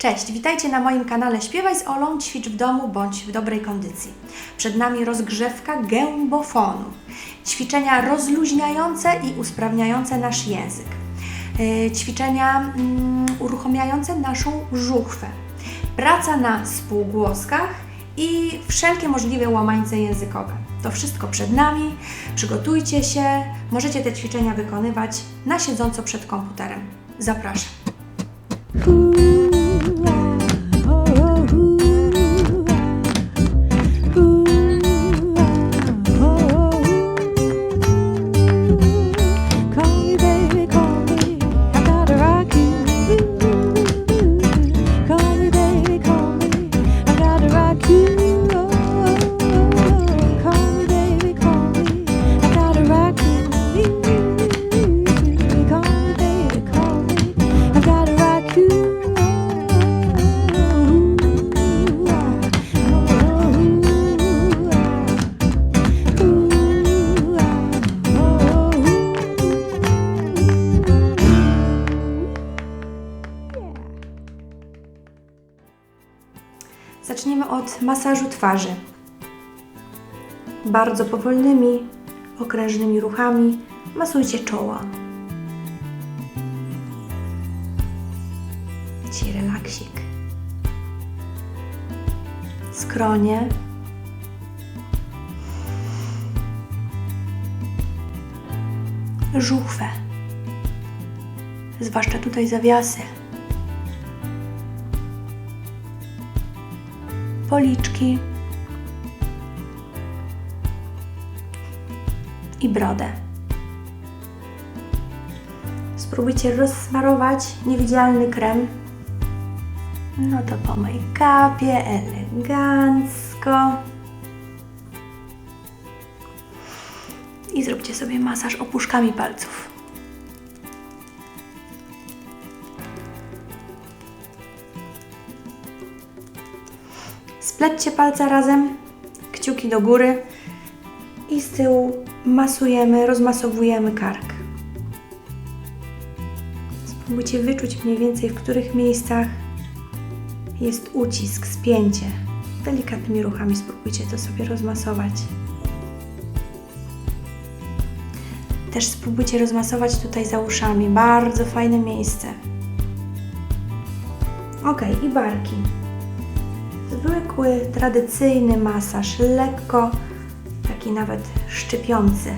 Cześć, witajcie na moim kanale Śpiewaj z Olą, ćwicz w domu bądź w dobrej kondycji. Przed nami rozgrzewka gębofonu. Ćwiczenia rozluźniające i usprawniające nasz język. Yy, Ćwiczenia mm, uruchamiające naszą żuchwę. Praca na spółgłoskach i wszelkie możliwe łamańce językowe. To wszystko przed nami. Przygotujcie się. Możecie te ćwiczenia wykonywać na siedząco przed komputerem. Zapraszam. Masażu twarzy. Bardzo powolnymi, okrężnymi ruchami masujcie czoła. Ci relaksik. Skronie. Żuchwę. Zwłaszcza tutaj zawiasy. Policzki i brodę. Spróbujcie rozsmarować niewidzialny krem. No to po make-upie, elegancko. I zróbcie sobie masaż opuszkami palców. Splećcie palce razem, kciuki do góry i z tyłu masujemy, rozmasowujemy kark. Spróbujcie wyczuć mniej więcej, w których miejscach jest ucisk, spięcie. Delikatnymi ruchami spróbujcie to sobie rozmasować. Też spróbujcie rozmasować tutaj za uszami. Bardzo fajne miejsce. Ok, i barki zwykły, tradycyjny masaż, lekko, taki nawet szczypiący.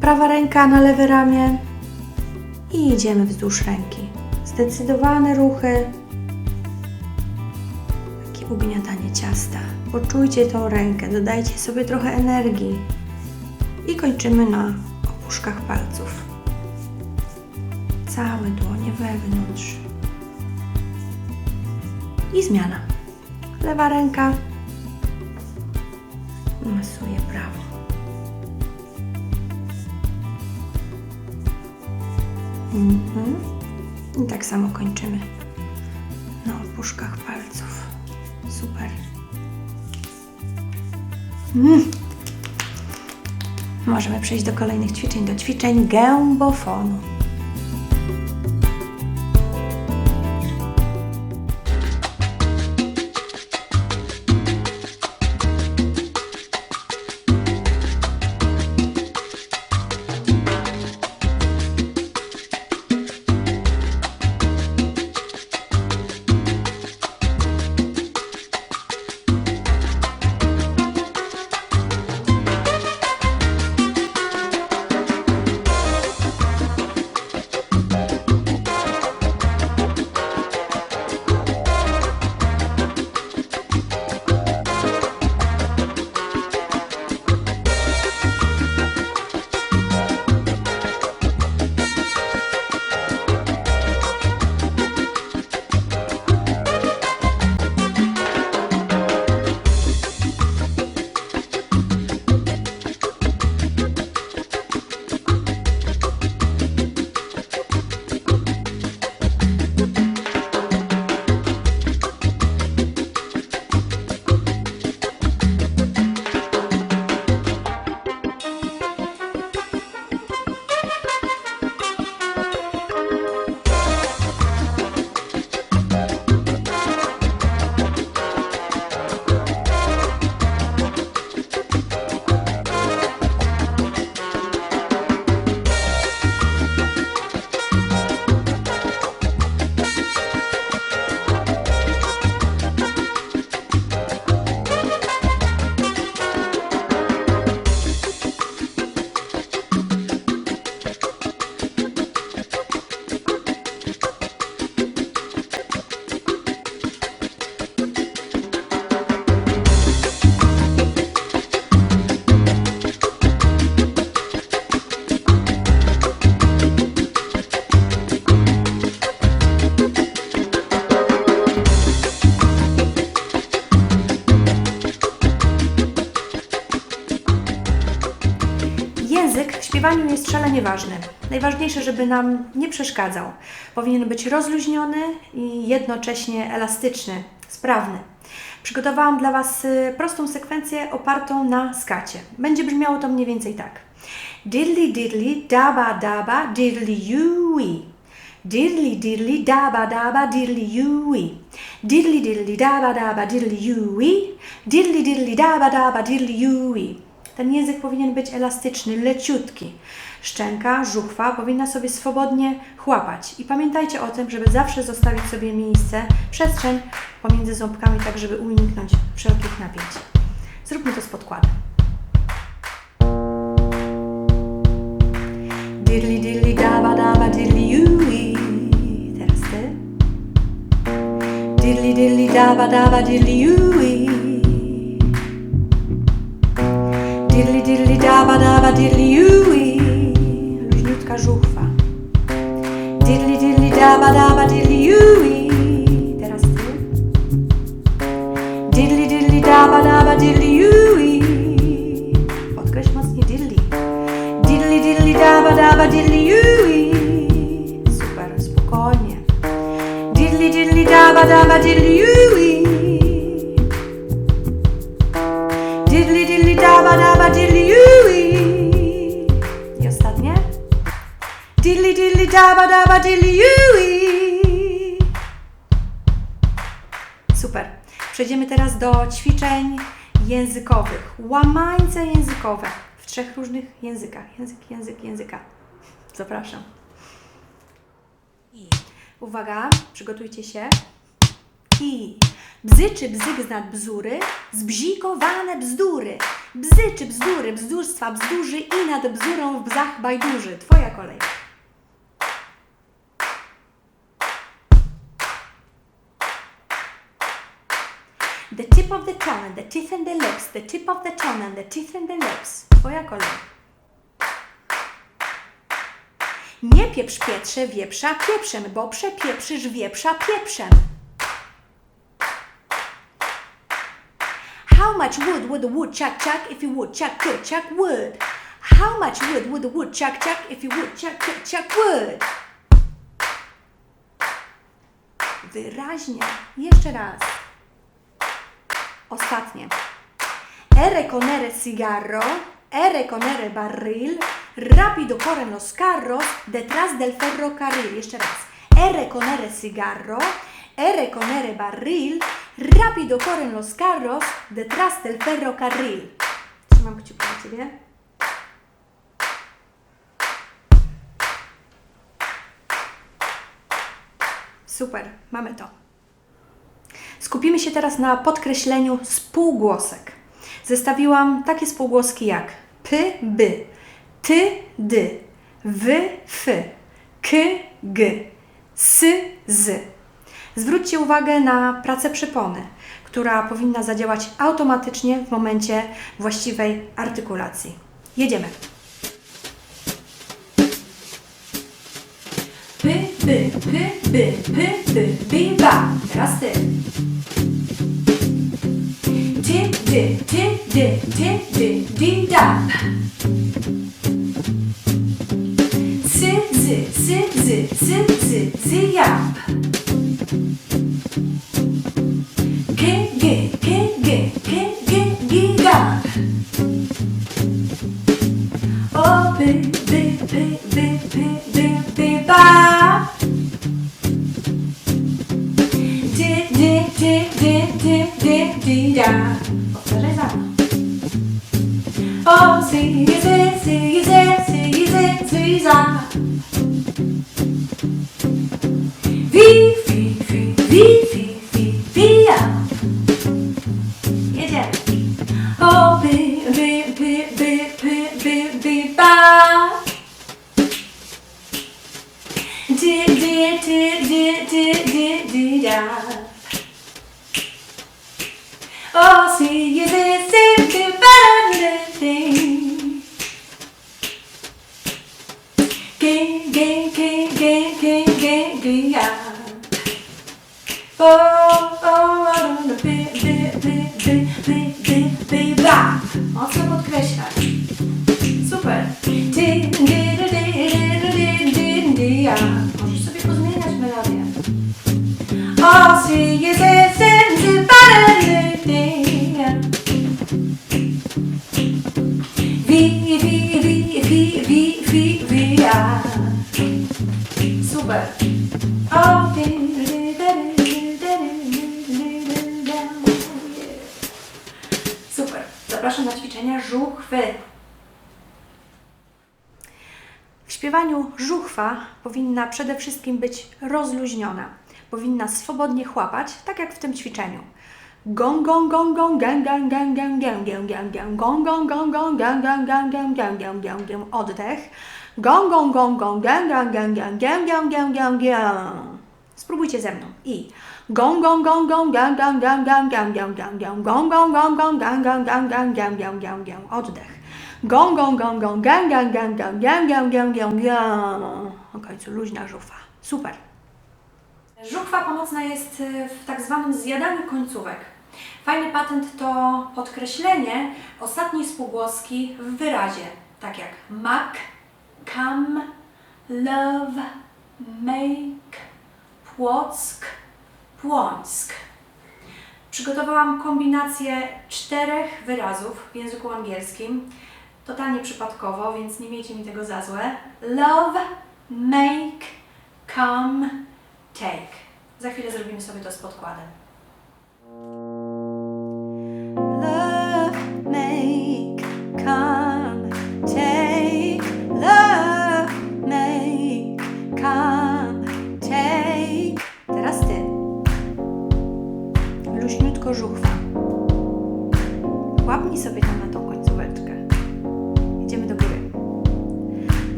Prawa ręka na lewe ramię i idziemy wzdłuż ręki. Zdecydowane ruchy, takie ugniatanie ciasta. Poczujcie tą rękę, dodajcie sobie trochę energii i kończymy na opuszkach palców całe dłonie wewnątrz. I zmiana. Lewa ręka masuje prawo. Mhm. I tak samo kończymy na opuszkach palców. Super. Mm. Możemy przejść do kolejnych ćwiczeń, do ćwiczeń gębofonu. Śpiewaniu jest szalenie ważny. Najważniejsze, żeby nam nie przeszkadzał. Powinien być rozluźniony i jednocześnie elastyczny, sprawny. Przygotowałam dla Was y, prostą sekwencję opartą na skacie. Będzie brzmiało to mniej więcej tak. Diddly diddly daba daba diddly yui. Diddly diddly daba daba diddly yui. Diddly diddly daba daba diddly yui. Diddly diddly daba daba diddly yui. Ten język powinien być elastyczny, leciutki. Szczęka, żuchwa powinna sobie swobodnie chłapać. I pamiętajcie o tym, żeby zawsze zostawić sobie miejsce, przestrzeń pomiędzy ząbkami, tak żeby uniknąć wszelkich napięć. Zróbmy to z podkładem. Diddly diddly daba daba diddly yui. Teraz ty. Diddly diddly daba daba diddly yui. Diddly diddly daba daba diddly yui. Luźniutka żuchwa. Diddly diddly daba daba diddly yui. Przejdziemy teraz do ćwiczeń językowych. Łamańce językowe w trzech różnych językach. Język, język, języka. Zapraszam. I uwaga, przygotujcie się. I bzyczy bzyk znad bzury, zbzikowane bzdury. Bzyczy bzdury, bzdurstwa, bzdurzy i nad bzurą w bzach bajdurzy. Twoja kolej. Tip of the tongue and the teeth and the lips. The tip of the tongue and the teeth and the lips. Twoja kolej. Nie pieprz pieprze wieprza pieprzem, bo przepieprzysz wieprza pieprzem. How much wood would the woodchuck chuck if you woodchuck could chuck wood? How much wood would the woodchuck chuck if you woodchuck could chuck wood? Wyraźnie. Jeszcze raz. Ostatnie. Ere conere cigarro, ere conere barril, rapido corren los carros detrás del ferrocarril. Jeszcze raz. Ere conere cigarro, ere conere barril, rapido corren los carros detrás del ferrocarril. Trzymam kciuki na Ciebie. Super, mamy to. Skupimy się teraz na podkreśleniu spółgłosek. Zestawiłam takie spółgłoski jak p, by, ty, dy, wy, fy, k, g, s, z. Zwróćcie uwagę na pracę przypony, która powinna zadziałać automatycznie w momencie właściwej artykulacji. Jedziemy. Py, by, py, by, py, by, by, ba. Teraz ty. Ty, dy, ty, dy, ty, dy, di, da. Sy, zy, sy, zy, sy, zy, zy, ja. G, g, g, g, g, g, gi, ga. O, by, by, by, by, by, by, by, ba. siga och resa. see see see see see see see vi, vi, vi, vi, vi, vi, ja. Är det? Och Oh, Zapraszam na ćwiczenia żuchwy. W śpiewaniu żuchwa powinna przede wszystkim być rozluźniona. Powinna swobodnie chłapać, tak jak w tym ćwiczeniu. Gong gong gong gong gang gang gang gang gang gang gang gang gong gong gong gong gang gang gang gang gang gang gang gang oddech. Gong gong gong gong gang gang gang gang gang gang gang gang. Spróbujcie ze mną. I gong gong gong gong gang gang gang gang gang gang gang gang gong gong gong gong gang gang gang gang gang gang gang gang oddech. Gong gong gong gong gang gang gang gang gang gang gang gang gang. Na końcu luźna żuchwa. Super. Żuchwa pomocna jest y, w tak zwanym zjadaniu końcówek. Fajny patent to podkreślenie ostatniej spółgłoski w wyrazie, tak jak mak, come, love, make, płock, płońsk. Przygotowałam kombinację czterech wyrazów w języku angielskim, totalnie przypadkowo, więc nie miejcie mi tego za złe. Love, make, come, take. Za chwilę zrobimy sobie to z podkładem.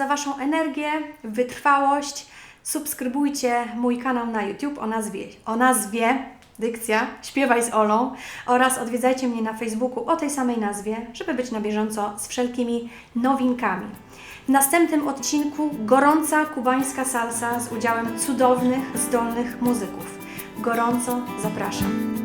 Za Waszą energię, wytrwałość. Subskrybujcie mój kanał na YouTube o nazwie, o nazwie Dykcja Śpiewaj z Olą oraz odwiedzajcie mnie na Facebooku o tej samej nazwie, żeby być na bieżąco z wszelkimi nowinkami. W następnym odcinku gorąca kubańska salsa z udziałem cudownych, zdolnych muzyków. Gorąco zapraszam.